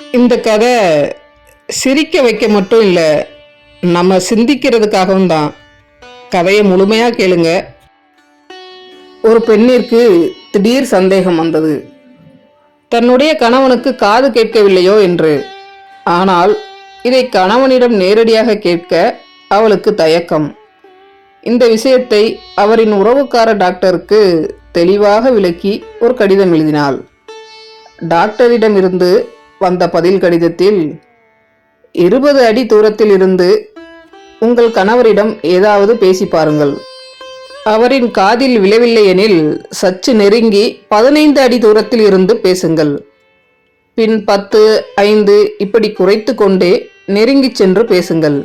இந்த கதை சிரிக்க வைக்க மட்டும் இல்லை நம்ம சிந்திக்கிறதுக்காகவும் தான். கதையை முழுமையாக கேளுங்க. ஒரு பெண்ணிற்கு திடீர் சந்தேகம் வந்தது. தன்னுடைய கணவனுக்கு காது கேட்கவில்லையோ என்று. ஆனால் இதை கணவனிடம் நேரடியாக கேட்க அவளுக்கு தயக்கம். இந்த விஷயத்தை அவரின் உறவுக்கார டாக்டருக்கு தெளிவாக விளக்கி ஒரு கடிதம் எழுதினாள். டாக்டரிடமிருந்து வந்த பதில் கடிதத்தில் இருபது அடி தூரத்தில் இருந்து உங்கள் கணவரிடம் ஏதாவது பேசி பாருங்கள். அவரின் காதில் விழவில்லை எனில் சற்று நெருங்கி பதினைந்து அடி தூரத்தில் இருந்து பேசுங்கள். பின் பத்து ஐந்து இப்படி குறைத்து கொண்டே நெருங்கிச் சென்று பேசுங்கள்.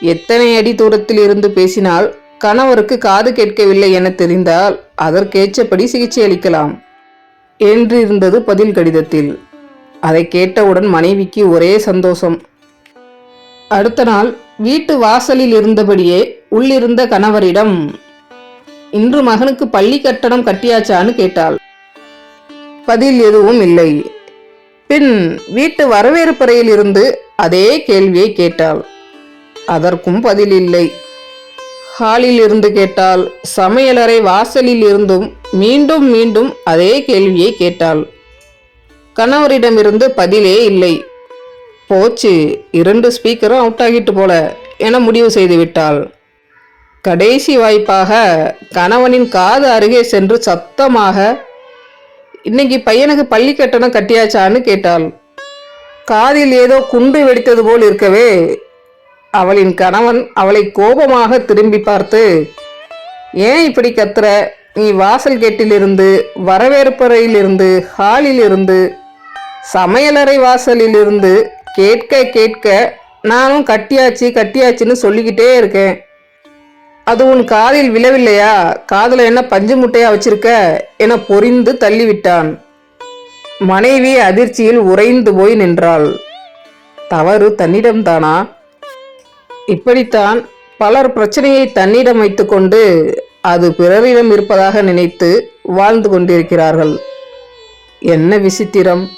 எத்தனை அடி தூரத்தில் இருந்து பேசினால் கணவருக்கு காது கேட்கவில்லை என தெரிந்தால் அதற்கேற்றபடி சிகிச்சை அளிக்கலாம் என்று இருந்தது பதில் கடிதத்தில். அதை கேட்டவுடன் மனைவிக்கு ஒரே சந்தோஷம். அடுத்த நாள் வீட்டு வாசலில் இருந்தபடியே உள்ளிருந்த கணவரிடம் இன்று மகனுக்கு பள்ளி கட்டணம் கட்டியாச்சான்னு கேட்டாள். பதில் எதுவும் இல்லை. பின் வீட்டு வரவேற்பறையில் இருந்து அதே கேள்வியை கேட்டாள். அதற்கும் பதில் இல்லை. ஹாலில் இருந்து கேட்டால் சமையலறை வாசலில் இருந்தும் மீண்டும் மீண்டும் அதே கேள்வியை கேட்டாள். கணவரிடமிருந்து பதிலே இல்லை. போச்சு இரண்டு ஸ்பீக்கரும் அவுட் ஆகிட்டு போல என முடிவு செய்து விட்டாள் கடைசி வாய்ப்பாக கணவனின் காது அருகே சென்று சத்தமாக இன்னைக்கு பையனுக்கு பள்ளி கட்டணம் கட்டியாச்சான்னு கேட்டாள். காதில் ஏதோ குண்டு வெடித்தது போல் இருக்கவே அவளின் கணவன் அவளை கோபமாக திரும்பி பார்த்து ஏன் இப்படி கத்துற? நீ வாசல் கேட்டிலிருந்து வரவேற்பறையிலிருந்து ஹாலிலிருந்து சமையலறை வாசலிலிருந்து கேட்க கேட்க நானும் கட்டியாச்சு கட்டியாச்சுன்னு சொல்லிக்கிட்டே இருக்கேன். அது உன் காதில் விழவில்லையா? காதில் என்ன பஞ்சு முட்டையா வச்சிருக்க? என பொரிந்து தள்ளிவிட்டான். மனைவி அதிர்ச்சியில் உறைந்து போய் நின்றாள். தவறு தன்னிடம்தானா? இப்படித்தான் பலர் பிரச்சனையை தன்னிடம் வைத்துக்கொண்டு அது பிறரிடம் இருப்பதாக நினைத்து வாழ்ந்து கொண்டிருக்கிறார்கள். என்ன விசித்திரம்!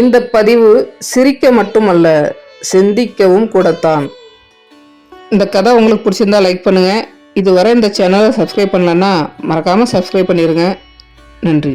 இந்த பதிவு சிரிக்க மட்டுமல்ல சிந்திக்கவும் கூடத்தான். இந்த கதை உங்களுக்கு பிடிச்சிருந்தா லைக் பண்ணுங்கள் இதுவரை இந்த சேனலை சப்ஸ்கிரைப் பண்ணலன்னா மறக்காமல் சப்ஸ்கிரைப் பண்ணிடுங்க நன்றி.